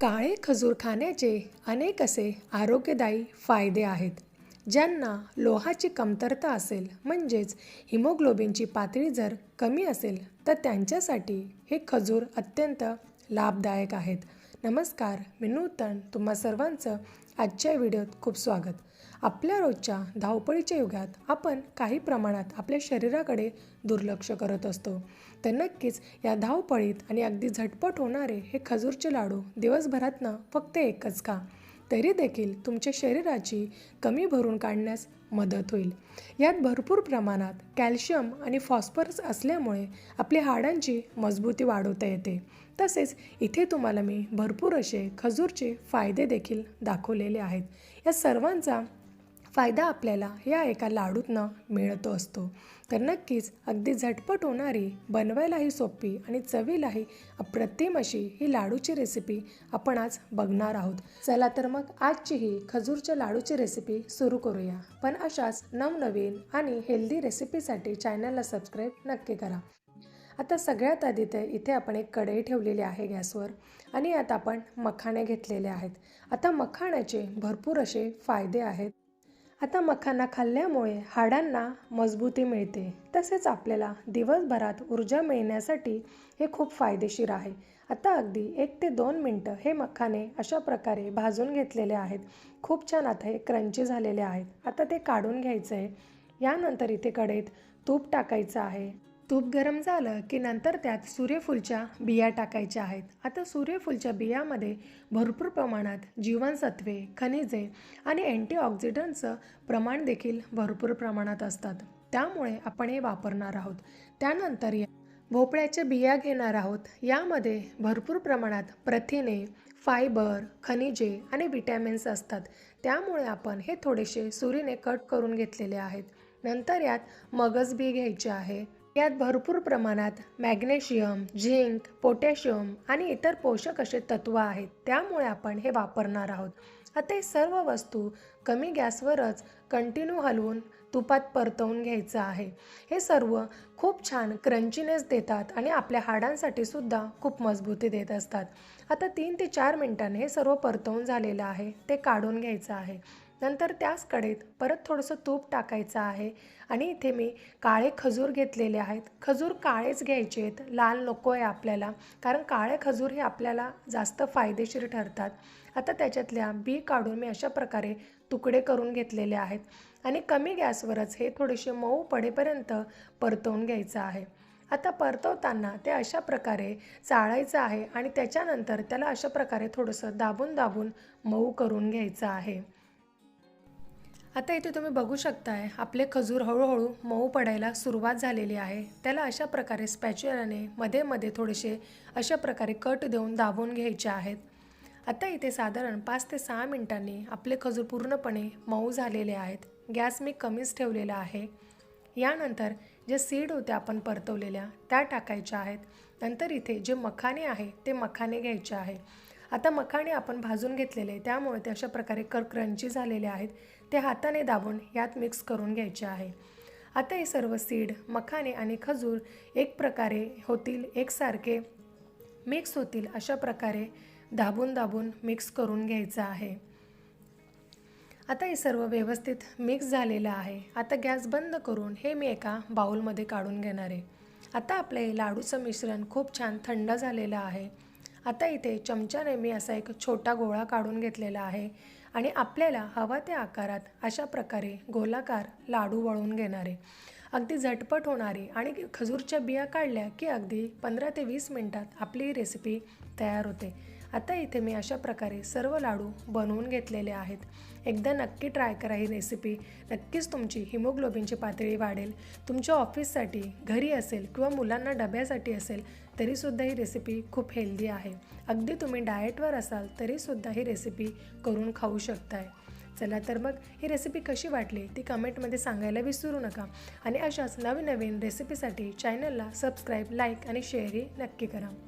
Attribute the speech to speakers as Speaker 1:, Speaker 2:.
Speaker 1: काळे खजूर खाण्याचे अनेक असे आरोग्यदायी फायदे आहेत ज्यांना लोहाची कमतरता असेल म्हणजेच हिमोग्लोबिनची पातळी जर कमी असेल तर त्यांच्यासाठी हे खजूर अत्यंत लाभदायक आहेत. नमस्कार मी नूतन. तुम्हा सर्वांचं आजच्या व्हिडिओत खूप स्वागत. आपल्या रोजच्या धावपळीच्या युगात आपण काही प्रमाणात आपल्या शरीराकडे दुर्लक्ष करत असतो. तर नक्कीच या धावपळीत आणि अगदी झटपट होणारे हे खजूरचे लाडू दिवसभरातनं फक्त एकच का? तरी देखील तुमच्या शरीराची कमी भरून काढण्यास मदत होईल. यात भरपूर प्रमाणात कॅल्शियम आणि फॉस्फरस असल्यामुळे आपल्या हाडांची मजबूती वाढवता येते. तसेच इथे तुम्हाला मी भरपूर असे खजूरचे फायदे देखील दाखवलेले आहेत. या सर्वांचा फायदा आपल्याला या एका लाडूतनं मिळतो असतो. तर नक्कीच अगदी झटपट होणारी बनवायलाही सोपी आणि चवीलाही अप्रतिम अशी ही लाडूची रेसिपी आपण आज बघणार आहोत. चला तर मग आजची ही खजूरच्या लाडूची रेसिपी सुरू करूया. पण अशाच नवनवीन आणि हेल्दी रेसिपीसाठी चॅनलला सबस्क्राईब नक्की करा. आता सगळ्यात आधी तर इथे आपण एक कढई ठेवलेली आहे गॅसवर आणि यात आपण मखाणे घेतलेले आहेत. आता मखाण्याचे भरपूर असे फायदे आहेत. आता मखाना खाल्ल्यामुळे हाडांना मजबूती मिळते. तसेच आपल्याला दिवसभरात ऊर्जा मिळण्यासाठी हे खूप फायदेशीर आहे. आता अगदी एक ते दोन मिनटं हे मखाने अशा प्रकारे भाजून घेतलेले आहेत. खूप छान आता हे क्रंची झालेले आहेत. आता ते काढून घ्यायचं आहे यानंतर इथे कढईत तूप टाकायचं आहे. तूप गरम झालं की नंतर त्यात सूर्यफूलच्या बिया टाकायच्या आहेत. आता सूर्यफूलच्या बियामध्ये भरपूर प्रमाणात जीवनसत्वे खनिजे आणि अँटीऑक्सिडंटचं प्रमाण देखील भरपूर प्रमाणात असतात. त्यामुळे आपण हे वापरणार आहोत. त्यानंतर या भोपळ्याच्या बिया घेणार आहोत. यामध्ये भरपूर प्रमाणात प्रथिने फायबर खनिजे आणि विटॅमिन्स असतात. त्यामुळे आपण हे थोडेसे सुरीने कट करून घेतलेले आहेत. नंतर यात मगज बी घ्यायचे आहे. यात भरपूर प्रमाणात मॅग्नेशियम झिंक पोटॅशियम आणि इतर पोषक असे तत्व आहेत. त्यामुळे आपण हे वापरणार आहोत. आता हे सर्व वस्तू कमी गॅसवरच कंटिन्यू हलवून तुपात परतवून घ्यायचं आहे. हे सर्व खूप छान क्रंचीनेस देतात आणि आपल्या हाडांसाठी सुद्धा खूप मजबूती देत असतात. आता तीन ते चार मिनटांनी हे सर्व परतवून झालेलं आहे. ते काढून घ्यायचं आहे. नंतर त्याच कढईत परत थोडंसं तूप टाकायचं आहे. आणि इथे मी काळे खजूर घेतलेले आहेत. खजूर काळेच घ्यायचे आहेत. लाल नको आहे आपल्याला. कारण काळे खजूर हे आपल्याला जास्त फायदेशीर ठरतात. आता त्याच्यातल्या बी काढून मी अशा प्रकारे तुकडे करून घेतलेले आहेत. आणि कमी गॅसवरच हे थोडेसे मऊ पडेपर्यंत परतवून घ्यायचं आहे. आता परतवताना ते अशा प्रकारे चाळायचं आहे आणि त्याच्यानंतर त्याला अशा प्रकारे थोडंसं दाबून दाबून मऊ करून घ्यायचं आहे. आता इथे तुम्ही बघू शकताय आपले खजूर हळूहळू मऊ पडायला सुरुवात झालेली आहे. त्याला अशा प्रकारे स्पॅच्युलाने मध्ये मध्ये थोडेसे अशा प्रकारे कट देऊन दाबून घ्यायचे आहेत. आता इथे साधारण पाच ते सहा मिनिटांनी आपले खजूर पूर्णपणे मऊ झालेले आहेत. गॅस मी कमीच ठेवलेला आहे. यानंतर जे सीड होते आपण परतवलेल्या त्या टाकायच्या आहेत. नंतर इथे जे मखाने आहे ते मखाने घ्यायचे आहे. आता मखाणे आपण भाजून घेतलेले त्यामुळे ते अशा प्रकारे कर क्रंची झालेले आहेत. ते हाताने दाबून यात मिक्स करून घ्यायचे आहे. आता हे सर्व सीड मखाने आणि खजूर एक प्रकारे होतील एकसारखे मिक्स होतील अशा प्रकारे दाबून दाबून मिक्स करून घ्यायचं आहे. आता हे सर्व व्यवस्थित मिक्स झालेलं आहे. आता गॅस बंद करून हे मी एका बाऊलमध्ये काढून घेणार आहे. आता आपलं हे लाडूचं मिश्रण खूप छान थंड झालेलं आहे. आता इथे चमच्याने मी असा एक छोटा गोळा काढून घेतलेला आहे आणि आपल्याला हवा त्या आकारात अशा प्रकारे गोलाकार लाडू वळून घेणारे. अगदी झटपट होणारी आणि खजूरच्या बिया काढल्या की अगदी पंधरा ते वीस मिनटात आपली रेसिपी तयार होते. आता इथे मी अशा प्रकारे सर्व लाडू बनवून घेतलेले आहेत. एकदा नक्की ट्राय करा ही रेसिपी नक्कीच तुमची हिमोग्लोबिनची पातळी वाढेल. तुमच्या ऑफिससाठी घरी असेल किंवा मुलांना डब्यासाठी असेल तरीसुद्धा ही रेसिपी खूप हेल्दी आहे. अगदी तुम्ही डाएटवर असाल तरीसुद्धा ही रेसिपी करून खाऊ शकताय. चला तर मग ही रेसिपी कशी वाटली ती कमेंटमध्ये सांगायला विसरू नका. आणि अशाच नवीन नवीन रेसिपीसाठी चॅनलला सबस्क्राईब लाईक आणि शेअरही नक्की करा.